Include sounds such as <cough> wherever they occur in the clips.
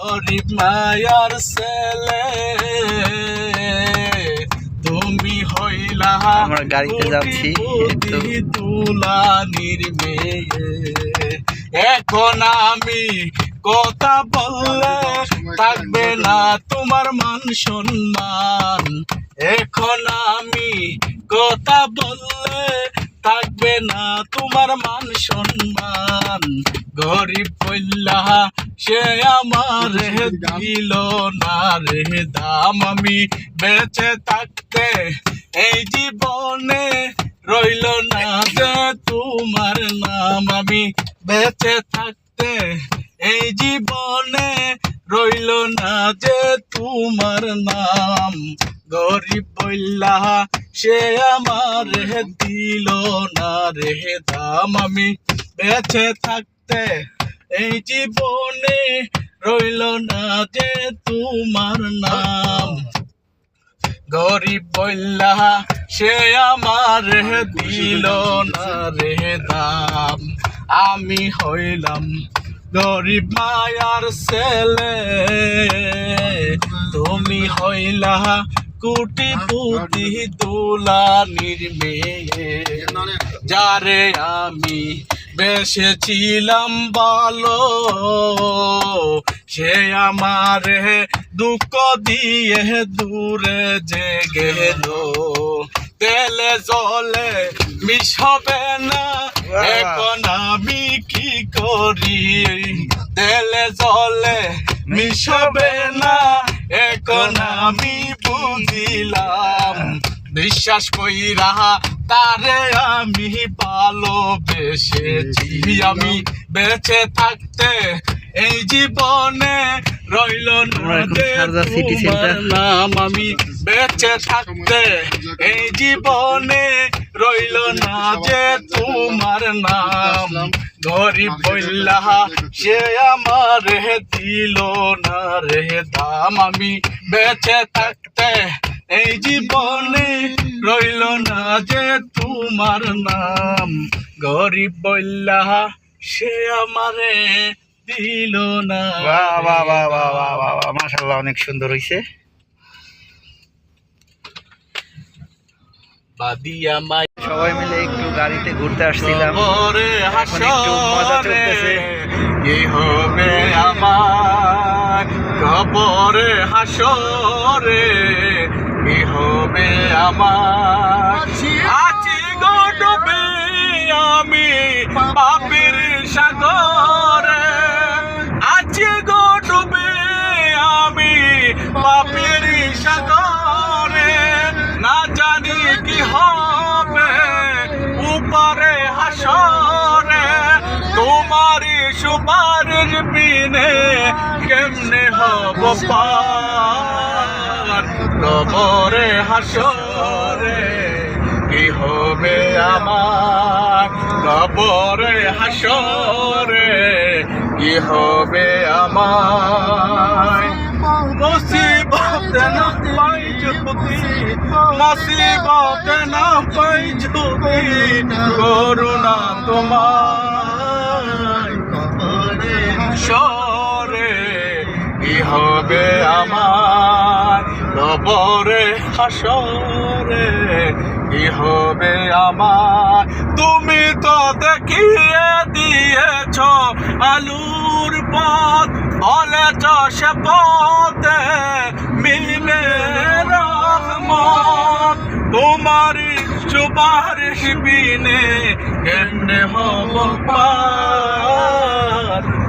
গরিব মায়ার ছেলে তুমি হইলা আমরা গাড়িতে যাচ্ছি, তুলানির মেয়ে। এখন আমি কথা বললে থাকবে না তোমার মান সম্মান। এখন আমি কথা বললে থাকবে না তোমার মান সম্মান। গরিব বললা সে আমার দিল না রে দাম। আমি বেঁচে থাকতে এই জীবনে রইল না যে তোমার নাম। আমি বেঁচে থাকতে এই জীবনে রইল না যে তোমার নাম। গরিব বললা সে আমার দিল না রে দাম। আমি বেঁচে থাকতে এই জীবনে রইল না যে তোমার নাম। গরিব বললা সে আমার দিল না রে দাম। আমি হইলাম গরিব মায়ার ছেলে। তুমি হইলা কুটি পুতি দুলানির মেয়ে। যারে আমি বেসেছিলাম ভালো সে আমার দুঃখ দিয়ে দূরে যে গেল। তেলে জলে মিশবে না এখন আমি কি করি? তেলে জলে মিশবে না এখন আমি বুঝিলাম বিশ্বাস রাহা তারে আমি ভালোবেসেছি। আমি বেঁচে থাকতে এই জীবনে রইল নাম। আমি বেঁচে থাকতে এই জীবনে রইল না যে তোমার নাম। গরিব বললা সে আমার দিল না রে দাম। আমি বেঁচে থাকতে এই জীবনে রইল না যে তোমার নাম। গরিব বললা সে আমারে দিল না। মাসাল্লাহ বাহ বাহ বাহ বাহ বাহ বাহ মাশাল্লাহ অনেক সুন্দর হইছে। বাদিয়া মাই সবাই মিলে একটু গাড়িতে ঘুরতে আসছিলাম। কবরে এখন একটু মজা হাসরে চলতেছে। কি হবে আমার? কবরে হাসরে কি হবে আমার? আছি গো ডুবে আমি পাপের সাগরে। বিনে কেমনে হব পার? কবরে হাসরে কি হবে আমার? কবরে হাসরে কি হবে আমার মুসিবত না পাই যদি মুসিবত না পাই যদি করুণা তোমার সরে কি হবে আমার? কবরে হাসরে, কি হবে আমার? তুমি তো দেখিয়ে দিয়েছ আলুর পথ, বলেছ সে পথে মিলবে রহমত। তোমারই সুপারিশ বিনে কেমনে হব পার?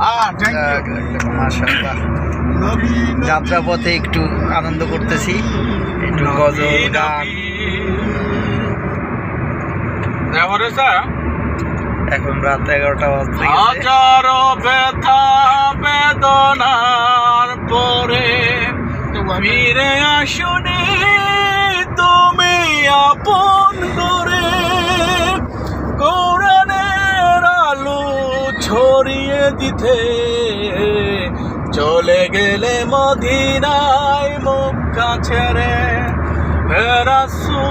আ থ্যাংক ইউ মাশাল্লাহ যাত্রা পথে একটু আনন্দ করতেছি। একটু গজল গান। এখন রাত এগারোটা বাজতে হাজারো ব্যথা বেদনার পর ফিরে আসুনি তুমি আপন দিতে চলে গেলে মদিনায় মুখ হে রাসূল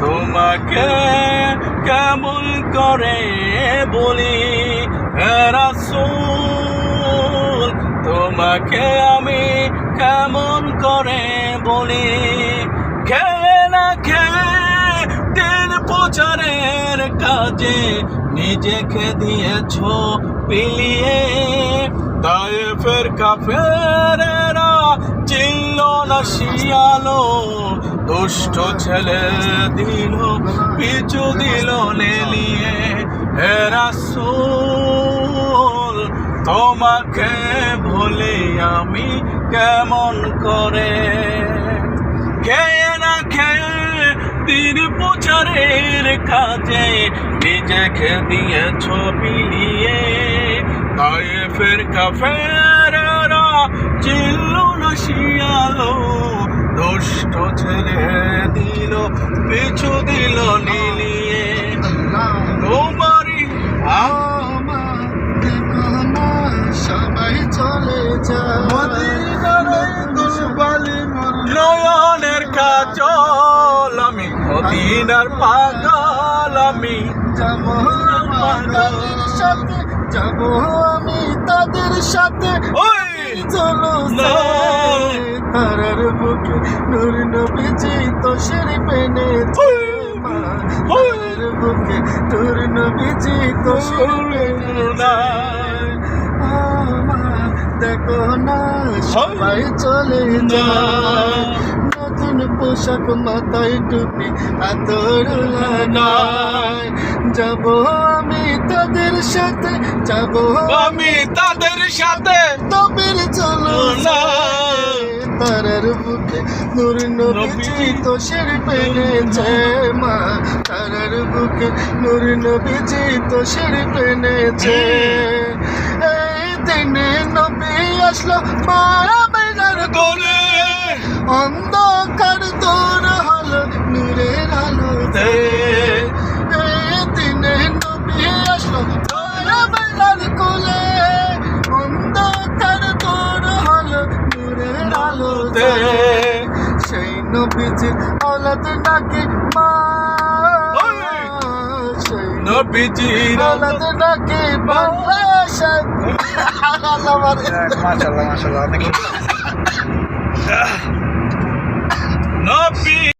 তোমাকে কেমন করে বলি? হে তোমাকে আমি কেমন করে বলি? খেয়ে দিন প্রচারের কাজে নিজেকে দিয়েছ পিলিয়ে। তায়েফের কাফেরেরা চিনল না শিয়ালো, দুষ্ট ছেলে দিল, পিছু দিল নেলিয়ে। হে রাসূল, তোমাকে ভুলে আমি কেমন করে? খেয়ে না খেয়ে দিন প্রচারের কাজে নিজেকে দিয়ে ছবি নিয়ে তাই ফের কাফেরা চিল্লুন শিয়ালো দুষ্ট ছেলে দিল পিছু দিল নিলিয়ে তোমারই মদিনার পাগল আমি। যাব তাদের সাথে যাব আমি তাদের সাথে। ওই চলো না। তারার বুকে নূর নবীজি তো পেনেছে মা তারার বুকে নূর নবীজি তো পেনেছে আমার দেখো না সবাই চলে যায়। নতুন পোশাক মাথায় টুপি আতর লাগায়। যাব আমি তাদের সাথে যাব আমি তাদের সাথে। তবের চলো না। তারার বুকে নূর নবীজি তো শের পেনেছে মা। তারার বুকে নূর নবীজি তো শের পেনেছে। এই দিনে নবী আসলো বেজার করে। অন্ধকার দূর হলো নূরের বেজার কোলে। অন্ধকার সেই নবীজির আওলাদ নাকি মা? নবীজির আলাদে নাকি বাংলাদেশ? মাশাআল্লাহ মাশাআল্লাহ অনেক <laughs> নবী